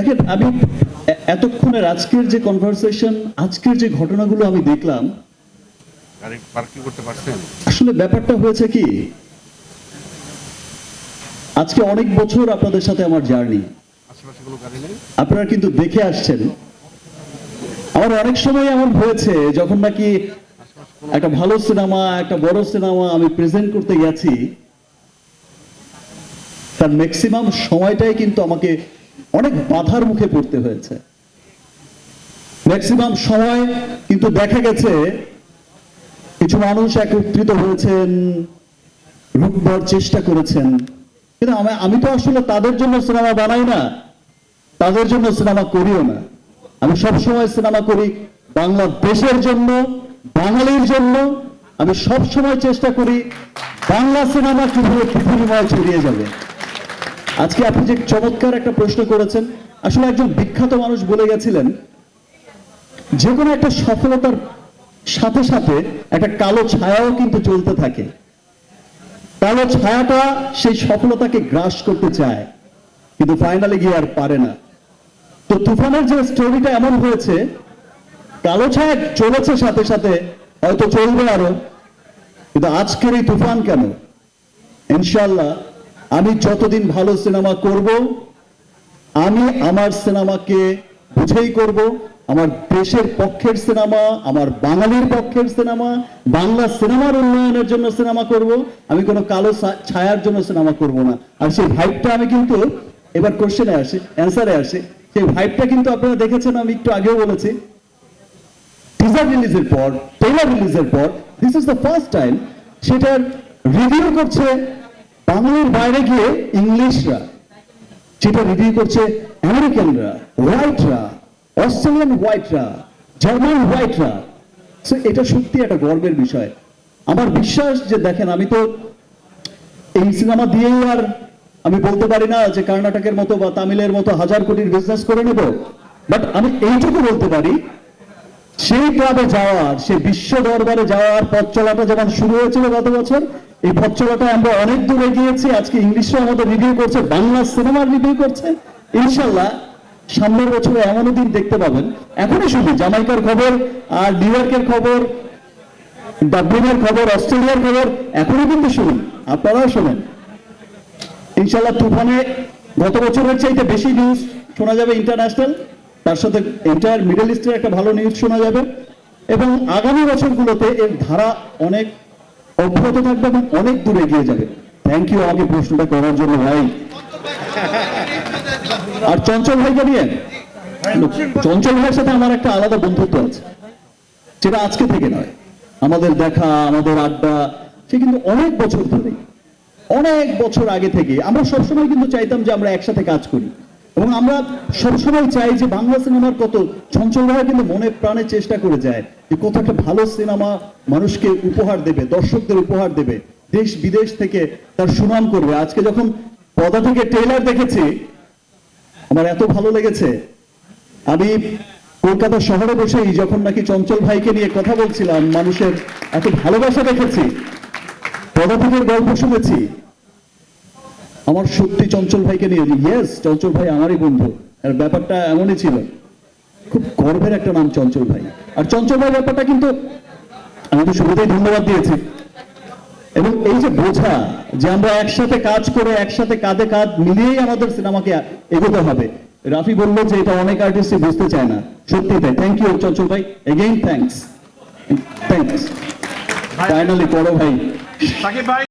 দেখেন আমি এতক্ষণের আজকের যে কনভারসেশন আজকের যে ঘটনাগুলো আমি দেখলাম আসলে ব্যাপারটা হয়েছে কি আজকে অনেক বছর আপনাদের সাথে আমার জার্নি আপনারা কিন্তু দেখে আসছেন। আমার অনেক সময় এমন হয়েছে যখন নাকি একটা ভালো সিনেমা একটা বড় সিনেমা আমি প্রেজেন্ট করতে গেছি তার ম্যাক্সিমাম সময়টাই কিন্তু আমাকে অনেক বাধার মুখে পড়তে হয়েছে। ম্যাক্সিমাম সময় কিন্তু দেখা গেছে, কিছু মানুষ একত্রিত হয়েছেন রুখবার চেষ্টা করেছেন। কিন্তু আমি আমি তো আসলে তাদের জন্য সিনেমা বানাই না, তাদের জন্য সিনেমা করিও না। আমি সব সময় সিনেমা করি বাংলাদেশের জন্য, বাঙালির জন্য। আমি সব সময় চেষ্টা করি বাংলা সিনেমা কীভাবে পৃথিবীময় ছড়িয়ে যাবে। আজকে আপনি যে চমৎকার একটা প্রশ্ন করেছেন, আসলে একজন বিখ্যাত মানুষ বলে গেছিলেন, যে কোনো একটা সফলতার সাথে সাথে একটা কালো ছায়াও কিন্তু চলতে থাকে। কালো ছায়াটা সেই সফলতাকে গ্রাস করতে চায়, কিন্তু ফাইনালে গিয়ে আর পারে না। তো তুফানের যে স্টোরিটা এমন হয়েছে, কালো ছায়া চলেছে সাথে সাথে, হয়তো চলবে আরও, কিন্তু আজকের এই তুফান কেন? ইনশাল্লাহ আমি যতদিন ভালো সিনেমা করব, আমি আমার সিনেমাকে বুঝেই করব। আমার দেশের পক্ষের সিনেমা, আমার বাঙালির পক্ষের সিনেমা, বাংলা সিনেমার উন্নয়নের জন্য সিনেমা করব। আমি কোনো কালো ছায়ার জন্য সিনেমা করব না। আর সেই ভাইবটা আমি কিন্তু, এবার কোশ্চেনে আসি অ্যান্সারে আসি। সেই ভাইবটা কিন্তু আপনারা দেখেছেন, আমি একটু আগেও বলেছি। টিজার রিলিজের পর ট্রেলার রিলিজের পর this is the first time সেটার রিভিউ করছে বাংলার বাইরে গিয়ে ইংলিশরা, যেটা রিভিউ করছে আমেরিকানরা হোয়াইটরা অস্ট্রেলিয়ান হোয়াইটরা জার্মান হোয়াইটরা এটা সত্যি একটা গর্বের বিষয়। আমার বিশ্বাস যে দেখেন, আমি তো এই সিনেমা দিয়েই আর আমি বলতে পারি না যে কর্ণাটকের মতো বা তামিলের মতো হাজার কোটির বিজনেস করে নেব। বাট আমি এইটুকু বলতে পারি, সেই ক্লাবে যাওয়ার সেই বিশ্ব দরবারে যাওয়ার পথ চলাটা যেমন শুরু হয়েছিল গত বছর এই পথ আমরা অনেক দূরে গিয়েছি আজকে ইংলিশরা আমাদের রিভিউ করছে, বাংলা সিনেমার রিভিউ করছে। ইনশাল্লাহ সামনের বছরে এমনও দিন দেখতে পাবেন। এখনই শুধু জামাইকার খবর আর নিউ ইয়র্কের খবর ডাবলিনের খবর, অস্ট্রেলিয়ার খবর এখনই কিন্তু শুনুন, আপনারাও শোনেন। ইনশাল্লাহ তুফানে গত বছরের চাইতে বেশি নিউজ শোনা যাবে ইন্টারন্যাশনাল তার সাথে এন্টায়ার মিডল ইস্টের একটা ভালো নিউজ শোনা যাবে। এবং আগামী বছরগুলোতে এর ধারা অনেক অব্যাহত থাকবে এবং অনেক দূরে এগিয়ে যাবে। থ্যাংক ইউ আমাকে প্রশ্নটা করার জন্য, ভাই। আর চঞ্চল ভাইকে নিয়ে? চঞ্চল ভাইয়ের সাথে আমার একটা আলাদা বন্ধুত্ব আছে। যেটা আজকে থেকে নয়। আমাদের দেখা, আমাদের আড্ডা, সে কিন্তু অনেক বছর ধরে অনেক বছর আগে থেকে আমরা সবসময় কিন্তু চাইতাম যে আমরা একসাথে কাজ করি। এবং আমরা সবসময় চাই যে বাংলা সিনেমার কত চঞ্চল ভাই কিন্তু মনে প্রাণে চেষ্টা করে যায় যে কত একটা ভালো সিনেমা মানুষকে উপহার দেবে, দর্শকদের উপহার দেবে, দেশ বিদেশ থেকে তার সুনাম করবে। আজকে যখন পদা থেকে ট্রেলার দেখেছি, আমার এত ভালো লেগেছে। আমি কলকাতা শহরে বসেই যখন নাকি চঞ্চল ভাইকে নিয়ে কথা বলছিলাম, মানুষের এত ভালোবাসা দেখেছি পদাতিকের গল্প শুনেছি, আমার সত্যি চঞ্চল ভাইকে নিয়ে ইয়েস চঞ্চল ভাই আমারই বন্ধু। আর ব্যাপারটা এমনই ছিল। খুব গর্বের একটা নাম চঞ্চল ভাই। আর চঞ্চল ভাই ব্যাপারটা কিন্তু আমি তো শুরুতেই ধন্যবাদ দিয়েছি। এবং এই যে বোঝা যে আমরা একসাথে কাজ করে একসাথে কাঁধে কাঁধ মিলিয়েই আমাদের সিনেমাকে এগোতে হবে। রাফি বলল যে এটা অনেক আর্টিস্টই বুঝতে চায় না। সত্যি তাই। থ্যাংক ইউ চঞ্চল ভাই। এগেইন থ্যাঙ্কস থ্যাঙ্কস ফাইনালি বড় ভাই। সাকিব ভাই।